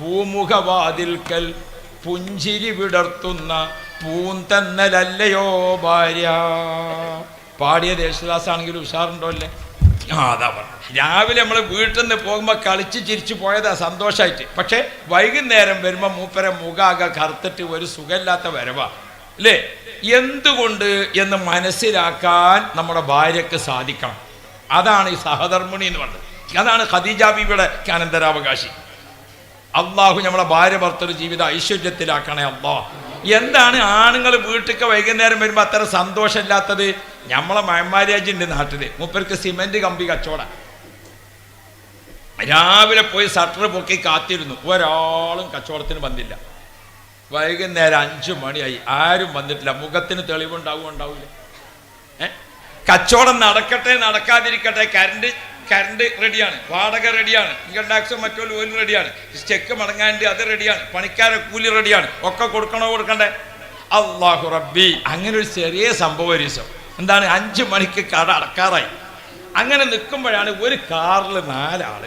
പൂമുഖവാതിൽക്കൽ പുഞ്ചിരി വിടർത്തുന്ന പൂന്തന്നലല്ലയോ ഭാര്യ. പാടിയ യേശുദാസാണെങ്കിൽ ഉഷാറുണ്ടോ അല്ലേ? ആ അതാ പറഞ്ഞു രാവിലെ നമ്മൾ വീട്ടിൽ നിന്ന് പോകുമ്പോൾ കളിച്ച് ചിരിച്ച് പോയതാ സന്തോഷമായിട്ട് പക്ഷേ വൈകുന്നേരം വരുമ്പോൾ മൂപ്പരെ മുഖാകെ കറുത്തിട്ട് ഒരു സുഖമില്ലാത്ത വരവാ. അല്ലേ? എന്തുകൊണ്ട് എന്ന് മനസ്സിലാക്കാൻ നമ്മുടെ ഭാര്യക്ക് സാധിക്കണം. അതാണ് ഈ സഹധർമ്മിണി എന്ന് പറഞ്ഞത്. അതാണ് ഖദീജ അനന്തരാവകാശി അള്ളാഹു നമ്മളെ ഭാര്യ ഭർത്തൃ ജീവിതം ഐശ്വര്യത്തിലാക്കണേ അള്ളാ. എന്താണ് ആണുങ്ങൾ വീട്ടിലേക്ക് വൈകുന്നേരം വരുമ്പോൾ അത്ര സന്തോഷമില്ലാത്തത്? നമ്മളെ മയന്മാരാജിന്റെ നാട്ടിൽ മൂപ്പർക്ക് സിമെന്റ് കമ്പി കച്ചവടം. രാവിലെ പോയി ഷട്ടർ പൊക്കി കാത്തിരുന്നു. ഒരാളും കച്ചവടത്തിന് വന്നില്ല. വൈകുന്നേരം അഞ്ചു മണിയായി. ആരും വന്നിട്ടില്ല. മുഖത്തിന് തെളിവുണ്ടാവും ഉണ്ടാവില്ല കച്ചവടം നടക്കട്ടെ നടക്കാതിരിക്കട്ടെ കരണ്ട് കരണ്ട് റെഡിയാണ് വാടക റെഡിയാണ് ഇൻകം ടാക്സും മറ്റോ ലോലും റെഡിയാണ് ചെക്ക് മടങ്ങാണ്ട് അത് റെഡിയാണ് പണിക്കാരെ കൂലി റെഡിയാണ് ഒക്കെ കൊടുക്കണോ കൊടുക്കണ്ടേ? അള്ളാഹു റബ്ബി അങ്ങനെ ഒരു ചെറിയ സംഭവ രീസം എന്താണ് അഞ്ചു മണിക്ക് കട അടക്കാറായി. അങ്ങനെ നിൽക്കുമ്പോഴാണ് ഒരു കാറിൽ നാലാൾ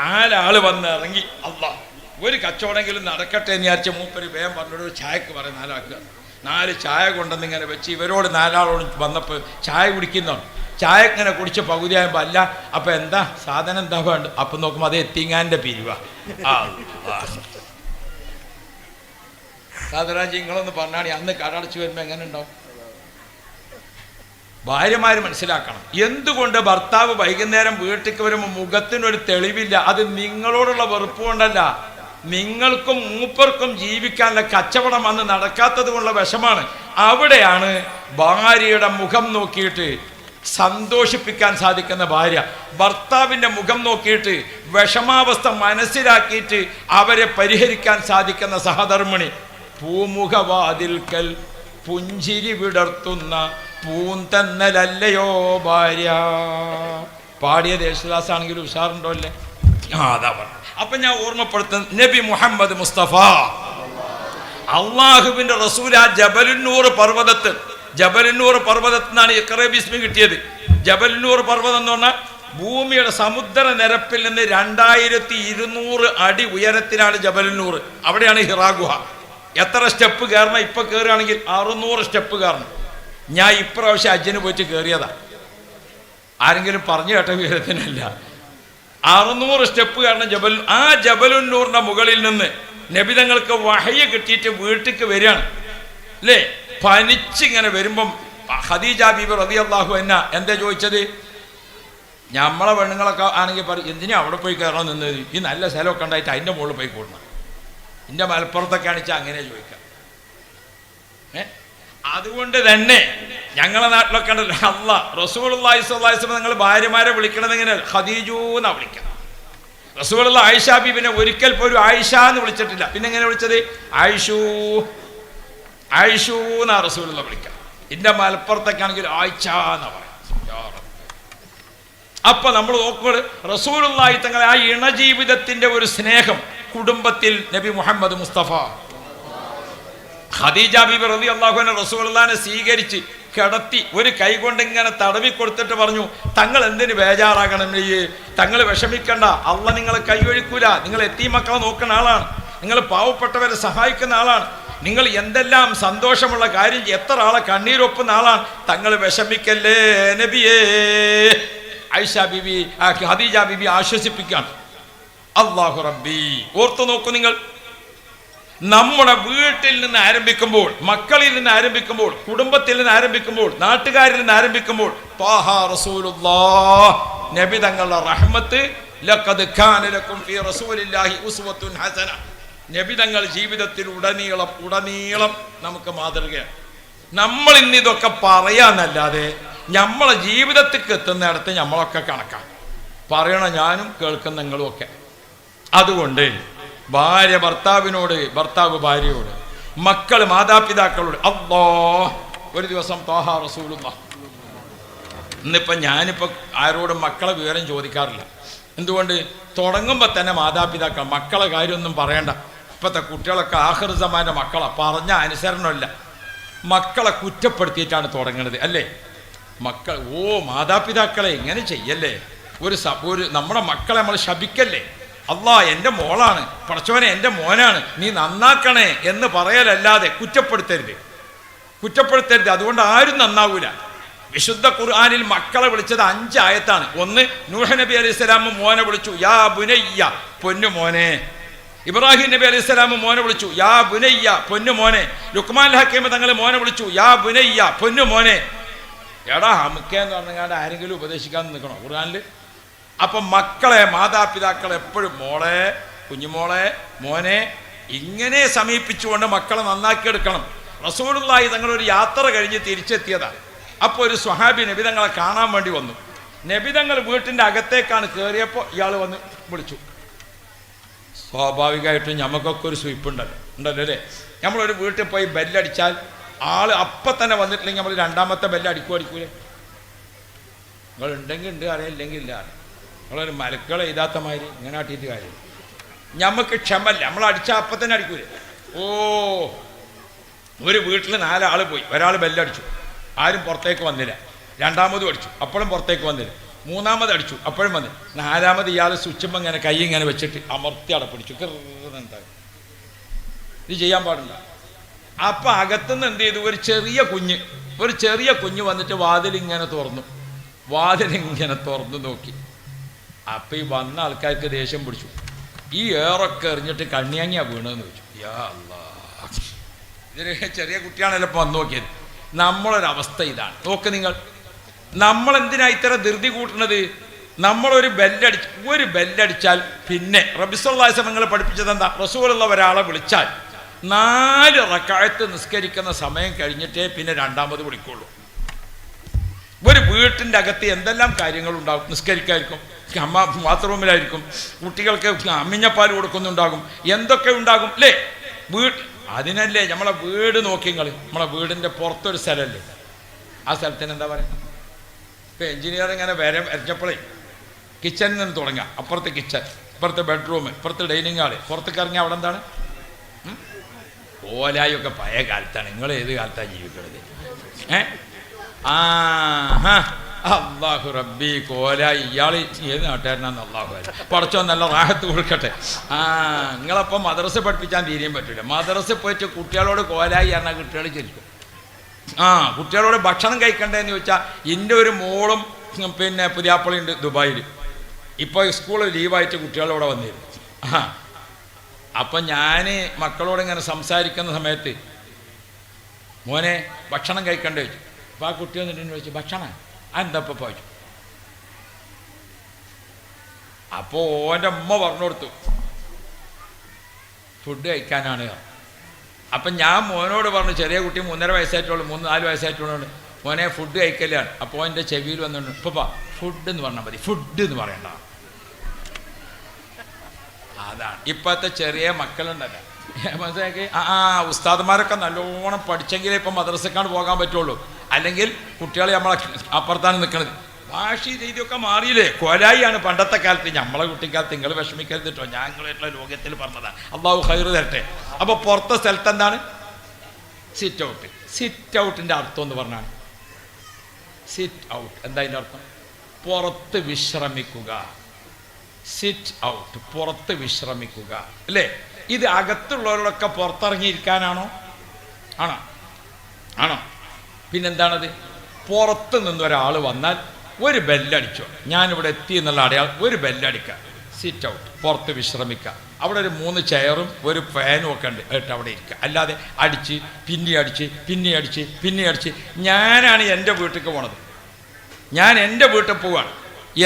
നാലാൾ വന്ന് ഇറങ്ങി അള്ളാഹ് ഒരു കച്ചവടമെങ്കിലും നടക്കട്ടെ എന്ന് വിചാരിച്ച മൂപ്പര് വേഗം പറഞ്ഞൊരു ചായക്ക് പറയും നാലാക്കുക നാല് ചായ കൊണ്ടെന്ന് ഇങ്ങനെ വെച്ച് ഇവരോട് നാലാളോട് വന്നപ്പോൾ ചായ കുടിക്കുന്നതാണ്. ചായ ഇങ്ങനെ കുടിച്ച് പകുതിയാകുമ്പോൾ അല്ല അപ്പം എന്താ സാധനം എന്താ വേണ്ട അപ്പം നോക്കുമ്പോൾ അത് എത്തിങ്ങാന്റെ പിരിവ. സാധുരാജ് നിങ്ങളൊന്ന് പറഞ്ഞാണി അന്ന് കടടച്ച് വരുമ്പോൾ എങ്ങനെ ഉണ്ടാവും? ഭാര്യമാര് മനസ്സിലാക്കണം. എന്തുകൊണ്ട് ഭർത്താവ് വൈകുന്നേരം വീട്ടിലേക്ക് വരുമ്പോൾ മുഖത്തിനൊരു തെളിവില്ല? അത് നിങ്ങളോടുള്ള വെറുപ്പ് കൊണ്ടല്ല. നിങ്ങൾക്കും മൂപ്പർക്കും ജീവിക്കാനുള്ള കച്ചവടം അന്ന് നടക്കാത്തത് കൊണ്ടുള്ള വിഷമാണ്. അവിടെയാണ് ഭാര്യയുടെ മുഖം നോക്കിയിട്ട് സന്തോഷിപ്പിക്കാൻ സാധിക്കുന്ന ഭാര്യ. ഭർത്താവിന്റെ മുഖം നോക്കിയിട്ട് വിഷമാവസ്ഥ മനസ്സിലാക്കിയിട്ട് അവരെ പരിഹരിക്കാൻ സാധിക്കുന്ന സഹധർമ്മിണി. പൂമുഖവാതിൽക്കൽ പുഞ്ചിരി വിടർത്തുന്ന പൂന്തന്നലല്ലയോ ഭാര്യ. പാടിയ യേശുദാസാണെങ്കിൽ ഉഷാറുണ്ടോ അല്ലേ? ആ അതാ പറഞ്ഞു അപ്പം ഞാൻ ഓർമ്മപ്പെടുത്തുന്നത് നബി മുഹമ്മദ് മുസ്തഫ. അള്ളാഹുവിന്റെ റസൂല ജബലുന്നൂർ പർവതത്ത് ജബലുന്നൂർ പർവതത്തിൽ നിന്നാണ് ഇക്രബിസ്മി കിട്ടിയത്. ജബലന്നൂർ പർവതം എന്ന് പറഞ്ഞാൽ ഭൂമിയുടെ സമുദ്ര നിരപ്പിൽ നിന്ന് രണ്ടായിരത്തി ഇരുന്നൂറ് അടി ഉയരത്തിലാണ് ജബലന്നൂർ അവിടെയാണ് ഹിറാഗുഹ എത്ര സ്റ്റെപ്പ് കയറണം? ഇപ്പൊ കയറുകയാണെങ്കിൽ അറുന്നൂറ് സ്റ്റെപ്പ് കയറണം. ഞാൻ ഇപ്രാവശ്യം അജ്ജന് പോയിട്ട് കയറിയതാ. ആരെങ്കിലും പറഞ്ഞു കേട്ട വിവരത്തിനല്ല അറുന്നൂറ് സ്റ്റെപ്പ് കാരണം ജബൽ ആ ജബലുന്നൂറിന്റെ മുകളിൽ നിന്ന് നബിതങ്ങൾക്ക് വഹയ കിട്ടിയിട്ട് വീട്ടിക്ക് വരികയാണ്. അല്ലേ? പനിച്ചിങ്ങനെ വരുമ്പം ഹദീജ ബീബി റതി അള്ളാഹു എന്ന എന്താ ചോദിച്ചത്? നമ്മളെ പെണ്ണുങ്ങളൊക്കെ ആണെങ്കിൽ പറയും എന്തിനാ അവിടെ പോയി കയറണം നിന്നത്? ഈ നല്ല സ്ഥലമൊക്കെ ഉണ്ടായിട്ട് അതിന്റെ മുകളിൽ പോയി കൂടണം. എന്റെ മലപ്പുറത്തൊക്കെ ആണിച്ചാൽ അങ്ങനെ ചോദിക്കാം. ഏ? അതുകൊണ്ട് തന്നെ ഞങ്ങളെ നാട്ടിലൊക്കെ ഉണ്ടല്ലോ അല്ല റസൂൽ നിങ്ങൾ ഭാര്യമാരെ വിളിക്കണത് ഇങ്ങനെ ഖദീജു എന്നാ വിളിക്കാം റസൂൾ ആയിഷ ബീബിനെ ഒരിക്കൽ പോലും ആയിഷ എന്ന് വിളിച്ചിട്ടില്ല. പിന്നെ എങ്ങനെ വിളിച്ചത്? ആയിഷു. ആയിഷു എന്നാ റസൂലുള്ള വിളിക്കാം. എന്റെ മലപ്പുറത്തൊക്കെ ആണെങ്കിൽ എന്ന് പറയാം. അപ്പൊ നമ്മൾ നോക്കുക റസൂലുള്ളാഹി തങ്ങളെ ആ ഇണജീവിതത്തിന്റെ ഒരു സ്നേഹം കുടുംബത്തിൽ നബി മുഹമ്മദ് മുസ്തഫ. ഖദീജ ബിബി റബി അള്ളാഹുവിനെ റസൂലുള്ളാഹിനെ സ്വീകരിച്ച് കിടത്തി ഒരു കൈ കൊണ്ട് ഇങ്ങനെ തടവി കൊടുത്തിട്ട് പറഞ്ഞു തങ്ങൾ എന്തിന് ബേജാറാകണം ഈ തങ്ങൾ വിഷമിക്കണ്ട. അള്ള നിങ്ങളെ കൈ ഒഴിക്കൂല. നിങ്ങൾ എത്തി മക്കളെ നോക്കുന്ന ആളാണ്. നിങ്ങൾ പാവപ്പെട്ടവരെ സഹായിക്കുന്ന ആളാണ്. നിങ്ങൾ എന്തെല്ലാം സന്തോഷമുള്ള കാര്യം എത്ര ആളെ കണ്ണീരൊപ്പുന്ന ആളാണ് തങ്ങൾ വിഷമിക്കല്ലേ നബിയേ? ഐഷ ബിബി ഹദീജ ബിബി ആശ്വസിപ്പിക്കാണ് അള്ളാഹു റബ്ബി ഓർത്തു നോക്കൂ നിങ്ങൾ. നമ്മുടെ വീട്ടിൽ നിന്ന് ആരംഭിക്കുമ്പോൾ മക്കളിൽ നിന്ന് ആരംഭിക്കുമ്പോൾ കുടുംബത്തിൽ നിന്ന് ആരംഭിക്കുമ്പോൾ നാട്ടുകാരിൽ നിന്ന് ആരംഭിക്കുമ്പോൾ നബി തങ്ങളുടെ റഹ്മത്ത് ലഖദ് കാന ലക്കും ഫീ റസൂലില്ലാഹി ഉസ്വത്തുൻ ഹസന. നബി തങ്ങൾ ജീവിതത്തിൽ ഉടനീളം ഉടനീളം നമുക്ക് മാതൃകയാണ്. നമ്മൾ ഇന്ന് ഇതൊക്കെ പറയാന്നല്ലാതെ നമ്മളെ ജീവിതത്തിക്ക് എത്തുന്നിടത്ത് നമ്മളൊക്കെ കണക്കാണ്. പറയണ ഞാനും കേൾക്കുന്ന നിങ്ങളും ഒക്കെ. അതുകൊണ്ട് ഭാര്യ ഭർത്താവിനോട് ഭർത്താവ് ഭാര്യയോട് മക്കൾ മാതാപിതാക്കളോട് അല്ലോ ഒരു ദിവസം തോഹ റസൂലുള്ള ഇന്നിപ്പം ഞാനിപ്പോൾ ആരോടും മക്കളെ വിവരം ചോദിക്കാറില്ല. എന്തുകൊണ്ട്? തുടങ്ങുമ്പോൾ തന്നെ മാതാപിതാക്കൾ മക്കളെ കാര്യമൊന്നും പറയണ്ട. ഇപ്പോഴത്തെ കുട്ടികളൊക്കെ ആഹൃതമാന്റെ മക്കളെ. പറഞ്ഞ അനുസരണമില്ല മക്കളെ കുറ്റപ്പെടുത്തിയിട്ടാണ് തുടങ്ങുന്നത് അല്ലേ? മക്കൾ ഓ മാതാപിതാക്കളെ എങ്ങനെ ചെയ്യല്ലേ? ഒരു സ ഒരു നമ്മുടെ മക്കളെ നമ്മൾ ശപിക്കല്ലേ? അള്ളാ എന്റെ മോളാണ്. പടച്ചോനെ എന്റെ മോനാണ്. നീ നന്നാക്കണേ എന്ന് പറയലല്ലാതെ കുറ്റപ്പെടുത്തരുത്. കുറ്റപ്പെടുത്തരുത്. അതുകൊണ്ട് ആരും നന്നാവൂല. വിശുദ്ധ ഖുർആാനിൽ മക്കളെ വിളിച്ചത് അഞ്ചായത്താണ് ഒന്ന് നൂഹ നബി അലൈഹി സ്വലാം മോനെ വിളിച്ചു. യാ ബുനയ്യ. പൊന്നു മോനെ. ഇബ്രാഹിം നബി അലൈഹി മോനെ വിളിച്ചു യാ ബുനയ്യ പൊന്നു മോനെ. ലുക്മാൻ ഹക്കീം തങ്ങളെ മോനെ വിളിച്ചു യാ ബുനയ്യ പൊന്നു മോനെ. എടാ ഹമുക്ക എന്ന് പറഞ്ഞാണ്ട് ആരെങ്കിലും ഉപദേശിക്കാൻ നിൽക്കണോ ഖുർആനിൽ അപ്പൊ മക്കളെ മാതാപിതാക്കൾ എപ്പോഴും മോളെ കുഞ്ഞുമോളെ മോനെ ഇങ്ങനെ സമീപിച്ചുകൊണ്ട് മക്കളെ നന്നാക്കിയെടുക്കണം. റസൂലുള്ളാഹി തങ്ങളൊരു യാത്ര കഴിഞ്ഞ് തിരിച്ചെത്തിയതാണ് അപ്പോൾ ഒരു സ്വഹാബി നബിതങ്ങളെ കാണാൻ വേണ്ടി വന്നു. നബിതങ്ങൾ വീട്ടിന്റെ അകത്തേക്കാണ് കയറിയപ്പോൾ ഇയാൾ വന്ന് വിളിച്ചു. സ്വാഭാവികമായിട്ടും നമുക്കൊക്കെ ഒരു സ്വീപ്പ് ഉണ്ടല്ലോ അല്ലേ? നമ്മളൊരു വീട്ടിൽ പോയി ബെല്ലടിച്ചാൽ ആൾ അപ്പം തന്നെ വന്നിട്ടില്ലെങ്കിൽ നമ്മൾ രണ്ടാമത്തെ ബെല്ല് അടിക്കും അടിക്കൂലേ? നിങ്ങൾ ഉണ്ടെങ്കിൽ ഉണ്ട് അറിയാം ഇല്ലെങ്കിൽ ഇല്ല നിങ്ങളൊരു മലക്കളെ ഇതാത്ത മാതിരി ഇങ്ങനെ ആട്ടിയിട്ട് കാര്യം നമുക്ക് ക്ഷമല്ല നമ്മൾ അടിച്ചാൽ അപ്പം തന്നെ അടിക്കൂലേ? ഓ ഒരു വീട്ടിൽ നാലാൾ പോയി. ഒരാൾ ബെല്ലടിച്ചു. ആരും പുറത്തേക്ക് വന്നില്ല. രണ്ടാമതും അടിച്ചു. അപ്പോഴും പുറത്തേക്ക് വന്നില്ല. മൂന്നാമത് അടിച്ചു. അപ്പോഴും മതി നാലാമത് ഇയാൾ സ്വിച്ചുമ്പോൾ ഇങ്ങനെ കൈ ഇങ്ങനെ വെച്ചിട്ട് അമർത്തി അടപ്പിടിച്ചു പിടിച്ചു. കിറുന്നുണ്ടായി ഇത് ചെയ്യാൻ പാടില്ല. അപ്പൊ അകത്തുനിന്ന് എന്ത് ചെയ്തു? ഒരു ചെറിയ കുഞ്ഞ് ഒരു ചെറിയ കുഞ്ഞ് വന്നിട്ട് വാതിൽ ഇങ്ങനെ തുറന്നു. വാതിൽ ഇങ്ങനെ തുറന്നു നോക്കി. അപ്പൊ ഈ വന്ന ആൾക്കാർക്ക് ദേഷ്യം പിടിച്ചു. ഈ ഏറൊക്കെ എറിഞ്ഞിട്ട് കണ്ണിയാങ്ങിയാ വീണെന്ന് വെച്ചു യാ ഇതൊരു ചെറിയ കുട്ടിയാണല്ലോ ഇപ്പൊ വന്നു നോക്കിയത്. നമ്മളൊരവസ്ഥ ഇതാണ്. നോക്ക് നിങ്ങൾ. നമ്മൾ എന്തിനാ ഇത്ര ധൃതി കൂട്ടുന്നത്? നമ്മളൊരു ബെല്ലടിച്ച് ഒരു ബെല്ലടിച്ചാൽ പിന്നെ റബിസ്വല്ലാസം നിങ്ങൾ പഠിപ്പിച്ചത് എന്താ റസൂലുള്ള ഒരാളെ വിളിച്ചാൽ നാല് റക്കായത്ത് നിസ്കരിക്കുന്ന സമയം കഴിഞ്ഞിട്ടേ പിന്നെ രണ്ടാമത് വിളിക്കുള്ളൂ. ഒരു വീട്ടിന്റെ അകത്ത് എന്തെല്ലാം കാര്യങ്ങളുണ്ടാകും? നിസ്കരിക്കായിരിക്കും അമ്മ ബാത്റൂമിലായിരിക്കും കുട്ടികൾക്ക് അമ്മിഞ്ഞപ്പാൽ കൊടുക്കുന്നുണ്ടാകും എന്തൊക്കെ ഉണ്ടാകും? അല്ലേ വീട് അതിനല്ലേ നമ്മളെ വീട് നോക്കിയങ്ങൾ നമ്മളെ വീടിന്റെ പുറത്തൊരു സ്ഥലമല്ലേ ആ സ്ഥലത്തിന് എന്താ പറയുക? ഇപ്പം എഞ്ചിനീയർ ഇങ്ങനെ വര വരച്ചപ്പോഴേ കിച്ചണിൽ നിന്ന് തുടങ്ങാം. അപ്പുറത്തെ കിച്ചൺ ഇപ്പുറത്തെ ബെഡ്റൂം ഇപ്പുറത്തെ ഡൈനിങ് ഹാൾ പുറത്തേക്ക് ഇറങ്ങിയാൽ അവിടെ എന്താണ്? ഓലായി ഓലായൊക്കെ പഴയ കാലത്താണ്. നിങ്ങൾ ഏത് കാലത്താണ് ജീവിക്കുന്നത് അള്ളാഹു റബ്ബി കോല ഇയാൾ ഏത് നാട്ടുകാരനാന്ന് അള്ളാഹു പഠിച്ചോ നല്ല റാഹത്ത് കൊടുക്കട്ടെ. ആ നിങ്ങളപ്പം മദ്രസ പഠിപ്പിക്കാൻ തീരെയും പറ്റില്ല മദ്രസ പോയിട്ട് കുട്ടികളോട് കോലായി പറഞ്ഞാൽ കുട്ടികൾ ചിരിക്കും. ആ കുട്ടികളോട് ഭക്ഷണം കഴിക്കണ്ടേന്ന് ചോദിച്ചാൽ എന്റെ ഒരു മോളും പിന്നെ പുതിയാപ്പളിയുണ്ട് ദുബായിൽ ഇപ്പോൾ സ്കൂൾ ലീവായിട്ട് കുട്ടികളോടെ വന്നിരുന്നു. ആ അപ്പം ഞാൻ മക്കളോട് ഇങ്ങനെ സംസാരിക്കുന്ന സമയത്ത് മോനെ ഭക്ഷണം കഴിക്കണ്ടേ ചോദിച്ചു. അപ്പോൾ ആ കുട്ടി വന്നിട്ട് ചോദിച്ചു ഭക്ഷണം? അതെന്തപ്പോൾ ചോദിച്ചു. അപ്പോൾ ഓന്റെ അമ്മ പറഞ്ഞു കൊടുത്തു. ഫുഡ് കഴിക്കാനാണ്. അപ്പം ഞാൻ മോനോട് പറഞ്ഞു ചെറിയ കുട്ടി മൂന്നര വയസ്സായിട്ടുള്ളൂ മൂന്ന് നാല് വയസ്സായിട്ടുള്ളൂ. മോനെ ഫുഡ് കഴിക്കലാണ്. അപ്പോൾ എന്റെ ചെവിയിൽ വന്നിട്ടുണ്ട്. ഇപ്പം ഫുഡ് എന്ന് പറഞ്ഞാൽ മതി ഫുഡ് എന്ന് പറയണ്ട. അതാണ്. ഇപ്പോഴത്തെ ചെറിയ മക്കളുണ്ടല്ലോ. മനസ്സിലാക്കി? ആ ഉസ്താദന്മാരൊക്കെ നല്ലോണം പഠിച്ചെങ്കിലേ ഇപ്പം മദ്രസക്കാണ് പോകാൻ പറ്റുള്ളൂ. അല്ലെങ്കിൽ കുട്ടികളെ നമ്മളെ അപ്പുറത്താണ് നിൽക്കുന്നത് ഭാഷ രീതിയൊക്കെ മാറിയില്ലേ? കൊലായിയാണ് പണ്ടത്തെ കാലത്ത്. നമ്മളെ കുട്ടിക്കാലത്ത് നിങ്ങൾ വിഷമിക്കരുത് കേട്ടോ ഞങ്ങളായിട്ടുള്ള ലോകത്തിൽ പറഞ്ഞതാണ് അള്ളാഹു ഹൈറ് തരട്ടെ. അപ്പോൾ പുറത്തെ സ്ഥലത്ത് എന്താണ്? സിറ്റ് ഔട്ട് സിറ്റ് ഔട്ടിന്റെ അർത്ഥം എന്ന് പറഞ്ഞാണ്. സിറ്റ് ഔട്ട് എന്താ അതിന്റെ അർത്ഥം? പുറത്ത് വിശ്രമിക്കുക. സിറ്റ് ഔട്ട് പുറത്ത് വിശ്രമിക്കുക. അല്ലേ? ഇത് അകത്തുള്ളവരോടൊക്കെ പുറത്തിറങ്ങിയിരിക്കാനാണോ? ആണോ? ആണോ? പിന്നെന്താണത്? പുറത്ത് നിന്നൊരാൾ വന്നാൽ ഒരു ബെല്ലടിച്ചോ. ഞാനിവിടെ എത്തി എന്നുള്ള അടയാളം ഒരു ബെല്ലടിക്കുക സിറ്റ് ഔട്ട് പുറത്ത് വിശ്രമിക്കുക അവിടെ ഒരു മൂന്ന് ചെയറും ഒരു ഫാനും ഒക്കെ ഉണ്ട്. ഏട്ട് അവിടെ ഇരിക്കുക അല്ലാതെ അടിച്ച് പിന്നെ അടിച്ച് പിന്നെ അടിച്ച് പിന്നെ അടിച്ച്. ഞാനാണ് എന്റെ വീട്ടിലേക്ക് പോണത്. ഞാൻ എന്റെ വീട്ടിൽ പോവാണ്.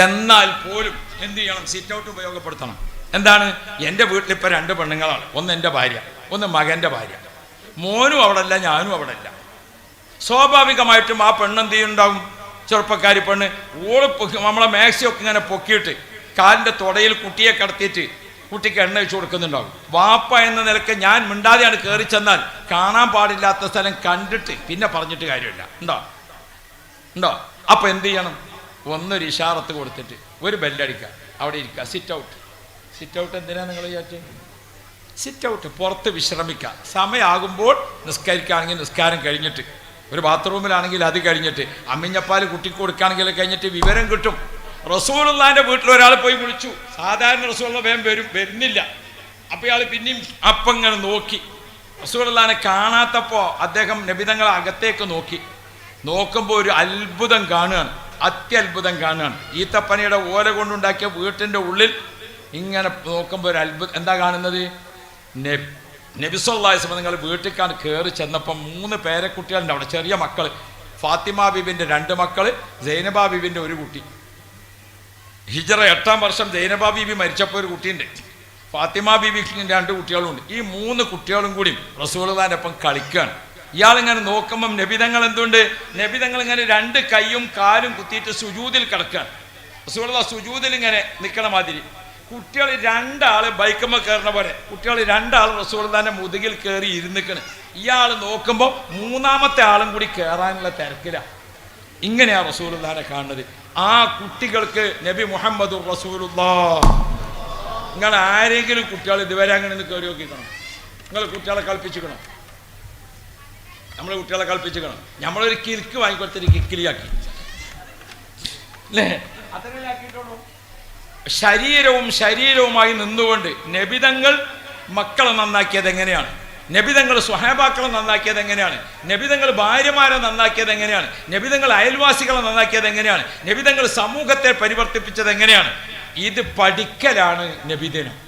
എന്നാൽ പോലും എന്ത് ചെയ്യണം? സിറ്റ് ഔട്ട് ഉപയോഗപ്പെടുത്തണം. എന്താണ്? എന്റെ വീട്ടിൽ ഇപ്പോൾ രണ്ട് പെണ്ണുങ്ങളാണ്. ഒന്ന് എന്റെ ഭാര്യ ഒന്ന് മകന്റെ ഭാര്യ. മോനും അവിടെ അല്ല ഞാനും അവിടെ അല്ല സ്വാഭാവികമായിട്ടും ആ പെണ്ണെന്ത് ചെയ്യുന്നുണ്ടാവും ചെറുപ്പക്കാരി പെണ്ണ് ഓൾ നമ്മളെ മാക്സിയൊക്കെ ഇങ്ങനെ പൊക്കിയിട്ട് കാലിന്റെ തുടയിൽ കുട്ടിയെ കടത്തിയിട്ട് കുട്ടിക്ക് എണ്ണ വെച്ച് കൊടുക്കുന്നുണ്ടാവും. വാപ്പ എന്ന നിലയ്ക്ക് ഞാൻ മിണ്ടാതെയാണ് കയറി ചെന്നാൽ കാണാൻ പാടില്ലാത്ത സ്ഥലം കണ്ടിട്ട് പിന്നെ പറഞ്ഞിട്ട് കാര്യമില്ല. ഉണ്ടോ? ഉണ്ടോ? അപ്പോൾ എന്ത് ചെയ്യണം? ഒന്നൊരു ഇഷാറത്ത് കൊടുത്തിട്ട് ഒരു ബെല്ലടിക്കുക അവിടെ ഇരിക്കുക. സിറ്റ് ഔട്ട് സിറ്റ് ഔട്ട് എന്തിനാണ് നിങ്ങൾ വിചാരിച്ചത് സിറ്റ് ഔട്ട് പുറത്ത് വിശ്രമിക്കുക. സമയമാകുമ്പോൾ നിസ്കരിക്കുകയാണെങ്കിൽ നിസ്കാരം കഴിഞ്ഞിട്ട് ഒരു ബാത്റൂമിലാണെങ്കിൽ അത് കഴിഞ്ഞിട്ട് അമ്മിഞ്ഞപ്പാൽ കുട്ടിക്ക് കൊടുക്കുകയാണെങ്കിൽ കഴിഞ്ഞിട്ട് വിവരം കിട്ടും. റസൂലുള്ളാന്റെ വീട്ടിൽ ഒരാൾ പോയി വിളിച്ചു. സാധാരണ റസൂലുള്ള വേഗം വരും വരുന്നില്ല. അപ്പോൾ ഇയാൾ പിന്നെയും അപ്പം ഇങ്ങനെ നോക്കി. റസൂലുള്ളാനെ കാണാത്തപ്പോൾ അദ്ദേഹം നബിതങ്ങൾ അകത്തേക്ക് നോക്കി. നോക്കുമ്പോൾ ഒരു അത്ഭുതം കാണുകയാണ്. അത്യത്ഭുതം കാണുകയാണ്. ഈത്തപ്പനയുടെ ഓല കൊണ്ടുണ്ടാക്കിയ വീട്ടിന്റെ ഉള്ളിൽ ഇങ്ങനെ നോക്കുമ്പോൾ ഒരു അത്ഭുതം. എന്താ കാണുന്നത്? നബിസ്വല്ലാസ് നിങ്ങൾ വീട്ടിൽക്കാൻ കയറി ചെന്നപ്പം മൂന്ന് പേരക്കുട്ടികളുണ്ട് അവിടെ ചെറിയ മക്കൾ ഫാത്തിമ ബിബിന്റെ രണ്ട് മക്കൾ ജൈനബ ബിബിന്റെ ഒരു കുട്ടി. ഹിജറ എട്ടാം വർഷം ജൈനബ ബീബി മരിച്ചപ്പോൾ ഒരു കുട്ടിയുണ്ട്. ഫാത്തിമ ബീബിക്ക് രണ്ട് കുട്ടികളുണ്ട്. ഈ മൂന്ന് കുട്ടികളും കൂടി റസൂൽദാന്റെ ഒപ്പം കളിക്കുകയാണ് ഇയാളിങ്ങനെ നോക്കുമ്പം നബിതങ്ങൾ എന്തുണ്ട്? നബിതങ്ങൾ ഇങ്ങനെ രണ്ട് കൈയും കാലും കുത്തിയിട്ട് സുജൂതിൽ കിടക്കുകയാണ് റസൂലുള്ള സുജൂതിൽ ഇങ്ങനെ നിൽക്കണ മാതിരി. കുട്ടികൾ രണ്ടാൾ ബൈക്കമ്മ കയറുന്ന പോലെ. കുട്ടികൾ രണ്ടാൾ റസൂൽദാന്റെ മുതുകിൽ കയറി ഇരുന്നിക്കണ്. ഇയാൾ നോക്കുമ്പോൾ മൂന്നാമത്തെ ആളും കൂടി കയറാനുള്ള തിരക്കിലാണ് ഇങ്ങനെയാ റസൂലുള്ളാനെ കാണുന്നത്. ആ കുട്ടികൾക്ക് നബി മുഹമ്മദ് റസൂലുള്ളാ. നിങ്ങൾ ആരെങ്കിലും കുട്ടികൾ ഇതുവരെ അങ്ങനെ ഒന്ന് കയറി നോക്കിക്കണം? നിങ്ങൾ കുട്ടികളെ കൽപ്പിച്ചിക്കണം നമ്മൾ കുട്ടികളെ കൽപ്പിച്ചിക്കണം നമ്മളൊരു കിൽക്ക് വാങ്ങിക്കൊടുത്തൊരു കിക്കിലിയാക്കി. അല്ലേ? അത്രയല്ലേ ആക്കിയിട്ടുള്ളൂ? ശരീരവും ശരീരവുമായി നിന്നുകൊണ്ട് നബിതങ്ങൾ മക്കളെ നന്നാക്കിയത് എങ്ങനെയാണ്? നബിതങ്ങൾ സ്വഹാബാക്കളെ നന്നാക്കിയത് എങ്ങനെയാണ്? നബിതങ്ങൾ ഭാര്യമാരെ നന്നാക്കിയത് എങ്ങനെയാണ്? നബിതങ്ങൾ അയൽവാസികളെ നന്നാക്കിയത് എങ്ങനെയാണ്? നബിതങ്ങൾ സമൂഹത്തെ പരിവർത്തിപ്പിച്ചത് എങ്ങനെയാണ്? ഇത് പഠിക്കലാണ് നബിദിനം.